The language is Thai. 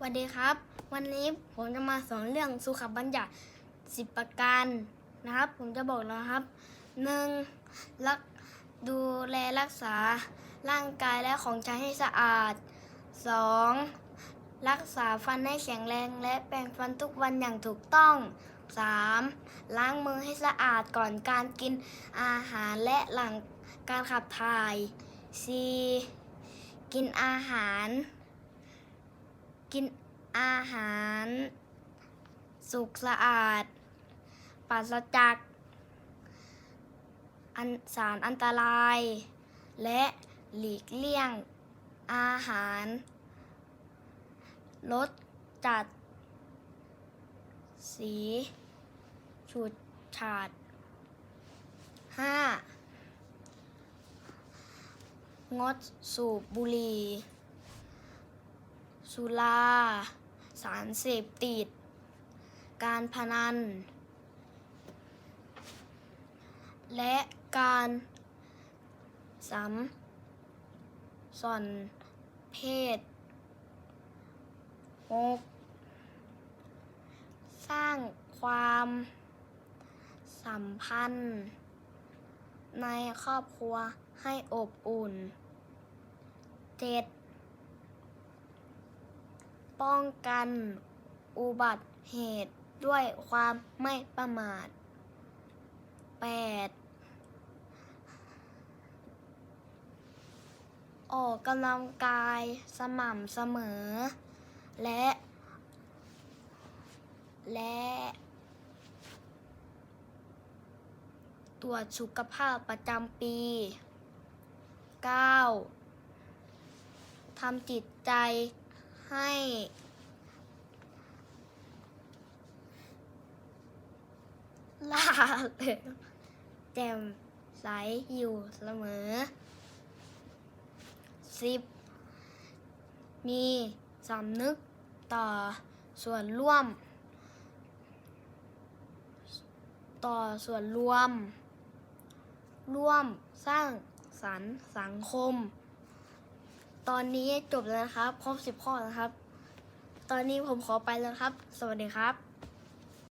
สวัสดีครับ วันนี้ผมจะมาสอนเรื่องสุขบัญญัติสิบประการนะครับ ผมจะบอกนะครับหนึ่งรักดูแลรักษาร่างกายและของใช้ให้สะอาดสองรักษาฟันให้แข็งแรงและแปรงฟันทุกวันอย่างถูกต้องสามล้างมือให้สะอาดก่อนการกินอาหารและหลังการขับถ่ายสี่กินอาหาร กินอาหาร สุกสะอาด ปราศจากอันสารอันตราย และหลีกเลี่ยงอาหารลดจัด สีฉูดฉาด 5. งดสูบบุหรี่ สุรา สารเสพติด การพนัน และการสัมสอนเพศหกสร้างความสัมพันธ์ ในครอบครัวให้อบอุ่นเจ็ด ป้องกันอุบัติเหตุด้วยความไม่ประมาท 8. ออกกำลังกายสม่ำเสมอ และ และ ตรวจสุขภาพประจำปี 9. ทำจิตใจ ให้ ลาเริงแจ่มใสอยู่เสมอ 10. มีสำนึกต่อส่วนร่วม ต่อส่วนรวม ร่วมสร้างสรรค์สังคม ตอนนี้จบแล้วนะครับ ครบสิบข้อนะครับ ตอนนี้ผมขอไปแล้วครับ สวัสดีครับ